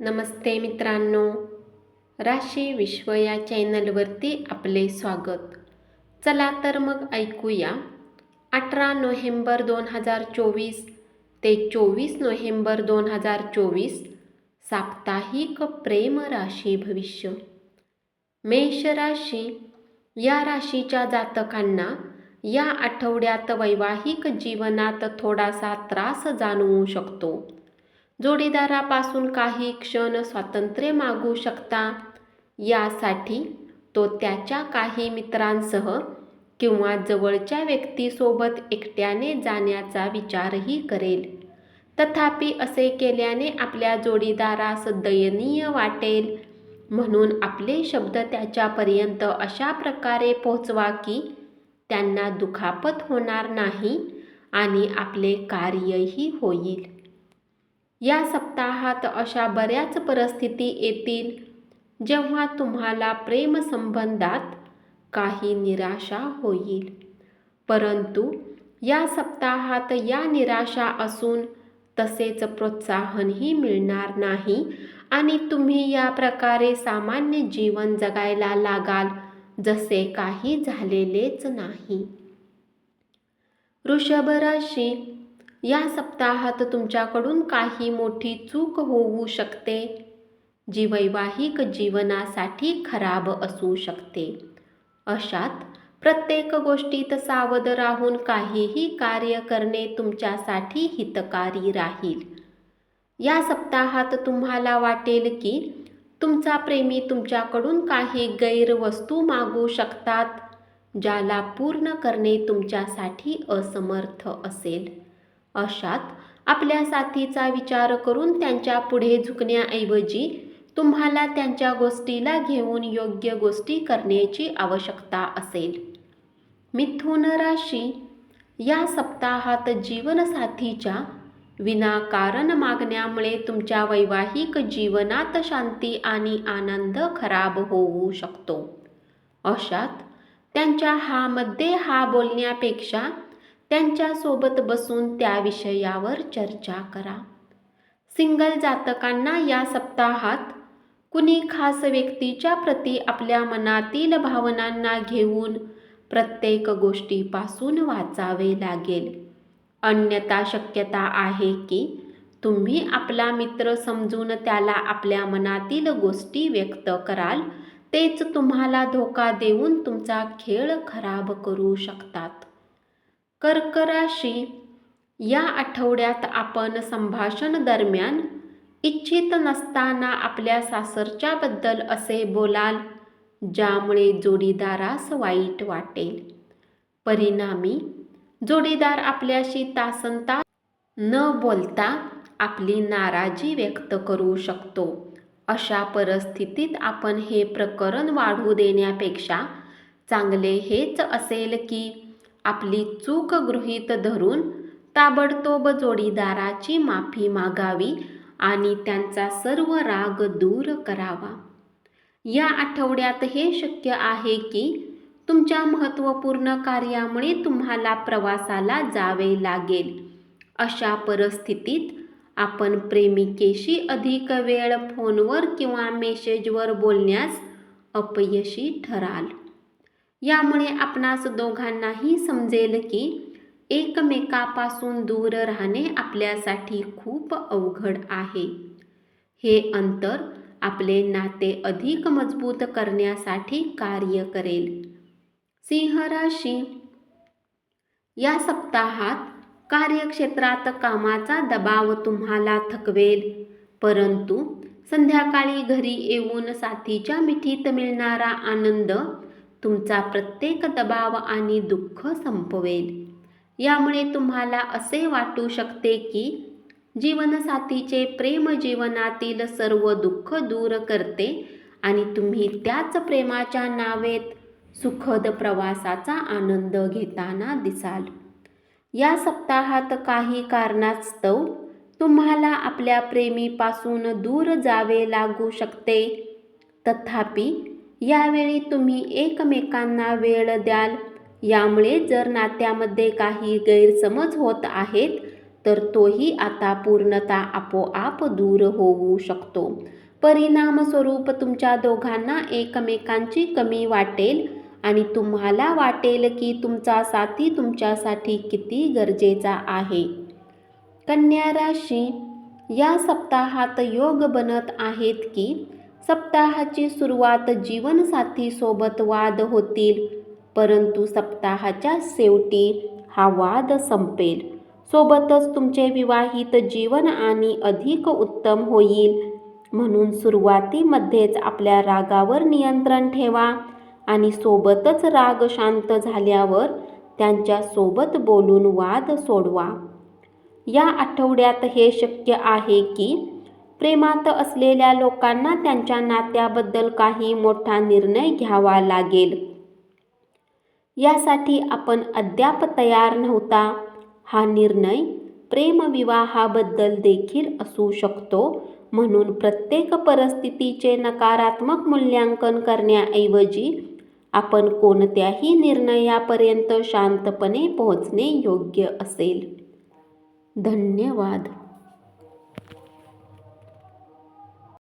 नमस्ते मित्रांनो. राशी विश्व या चॅनलवरती आपले स्वागत. चला तर मग ऐकूया. अठरा नोव्हेंबर दोन हजार चोवीस ते चोवीस नोव्हेंबर दोन हजार चोवीस साप्ताहिक प्रेम राशी भविष्य. मेष राशी. या राशीच्या जातकांना या आठवड्यात वैवाहिक जीवनात थोडासा त्रास जाणवू शकतो. जोडीदारापासून काही क्षण स्वातंत्र्य मागू शकता. यासाठी तो त्याच्या काही मित्रांसह किंवा जवळच्या व्यक्तीसोबत एकट्याने जाण्याचा विचारही करेल. तथापि असे केल्याने आपल्या जोडीदारास दयनीय वाटेल. म्हणून आपले शब्द त्याच्यापर्यंत अशा प्रकारे पोहोचवा की त्यांना दुखापत होणार नाही आणि आपले कार्यही होईल. या सप्ताहात अशा बऱ्याच परिस्थिती येतील जेव्हा तुम्हाला प्रेमसंबंधात काही निराशा होईल. परंतु या सप्ताहात या निराशा असून तसेच प्रोत्साहनही मिळणार नाही आणि तुम्ही या प्रकारे सामान्य जीवन जगायला लागाल जसे काही झालेलेच नाही. वृषभ राशी या सप्ताहात तुमच्याकडून काही मोठी चूक होऊ शकते. जी वैवाहिक जीवनासाठी खराब असू शकते. अशात प्रत्येक गोष्टीत सावध राहून काहीही कार्य करणे तुमच्यासाठी हितकारी राहील. या सप्ताहात तुम्हाला वाटेल की तुमचा प्रेमी तुमच्याकडून काही गैरवस्तू मागू शकतात ज्याला पूर्ण करणे तुमच्यासाठी असमर्थ असेल. अशात आपल्या साथीचा विचार करून त्यांच्या पुढे झुकण्याऐवजी तुम्हाला त्यांच्या गोष्टीला घेऊन योग्य गोष्टी करण्याची आवश्यकता असेल. मिथुन राशी या सप्ताहात जीवनसाथीच्या विनाकारण मागण्यामुळे तुमच्या वैवाहिक जीवनात शांती आणि आनंद खराब होऊ शकतो. अशात त्यांच्या हा मध्ये हा बोलण्यापेक्षा त्यांच्यासोबत बसून त्या विषयावर चर्चा करा. सिंगल जातकांना या सप्ताहात कुणी खास व्यक्तीच्या प्रती आपल्या मनातील भावनांना घेऊन प्रत्येक गोष्टीपासून वाचावे लागेल. अन्यथा शक्यता आहे की तुम्ही आपला मित्र समजून त्याला आपल्या मनातील गोष्टी व्यक्त कराल तेच तुम्हाला धोका देऊन तुमचा खेळ खराब करू शकतात. कर्कराशी. या आठवड्यात आपण संभाषण दरम्यान इच्छित नसताना आपल्या सासरच्याबद्दल असे बोलाल ज्यामुळे जोडीदारास वाईट वाटेल. परिणामी जोडीदार आपल्याशी तासनता न बोलता आपली नाराजी व्यक्त करू शकतो. अशा परिस्थितीत आपण हे प्रकरण वाढू देण्यापेक्षा चांगले हेच असेल की आपली चूक गृहीत धरून ताबडतोब जोडीदाराची माफी मागावी आणि त्यांचा सर्व राग दूर करावा. या आठवड्यात हे शक्य आहे की तुमच्या महत्त्वपूर्ण कार्यामुळे तुम्हाला प्रवासाला जावे लागेल. अशा परिस्थितीत आपण प्रेमिकेशी अधिक वेळ फोनवर किंवा मेसेजवर बोलण्यास अपयशी ठराल. यामुळे आपणास दोघांनाही समजेल की एकमेकापासून दूर राहणे आपल्यासाठी खूप अवघड आहे. हे अंतर आपले नाते अधिक मजबूत करण्यासाठी कार्य करेल. सिंह राशी या सप्ताहात कार्यक्षेत्रात कामाचा दबाव तुम्हाला थकवेल परंतु संध्याकाळी घरी येऊन साथीच्या मिठीत मिळणारा आनंद तुमचा प्रत्येक दबाव आणि दुःख संपवेल. यामुळे तुम्हाला असे वाटू शकते की जीवनसाथीचे प्रेम जीवनातील सर्व दुःख दूर करते आणि तुम्ही त्याच प्रेमाच्या नावेत सुखद प्रवासाचा आनंद घेताना दिसाल. या सप्ताहात काही कारणास्तव तुम्हाला आपल्या प्रेमीपासून दूर जावे लागू शकते. तथापि यावेळी तुम्ही एकमेकांना वेळ द्याल. यामुळे जर नात्यामध्ये काही गैरसमज होत आहेत तर तोही आता पूर्णता आपोआप दूर होऊ शकतो. परिणामस्वरूप तुमच्या दोघांना एकमेकांची कमी वाटेल आणि तुम्हाला वाटेल की तुमचा साथी तुमच्यासाठी किती गरजेचा आहे. कन्या राशी या सप्ताहात योग बनत आहेत की सप्ताहाची सुरुवात जीवनसाथीसोबत वाद होतील. परंतु सप्ताहाच्या शेवटी हा वाद संपेल. सोबतच तुमचे विवाहित जीवन आणि अधिक उत्तम होईल. म्हणून सुरुवातीमध्येच आपल्या रागावर नियंत्रण ठेवा आणि सोबतच राग शांत झाल्यावर त्यांच्यासोबत बोलून वाद सोडवा. या आठवड्यात हे शक्य आहे की प्रेमात असलेल्या लोकांना त्यांच्या नात्याबद्दल काही मोठा निर्णय घ्यावा लागेल. यासाठी आपण अद्याप तयार नव्हता. हा निर्णय प्रेमविवाहाबद्दल देखील असू शकतो. म्हणून प्रत्येक परिस्थितीचे नकारात्मक मूल्यांकन करण्याऐवजी आपण कोणत्याही निर्णयापर्यंत शांतपणे पोहोचणे योग्य असेल. धन्यवाद.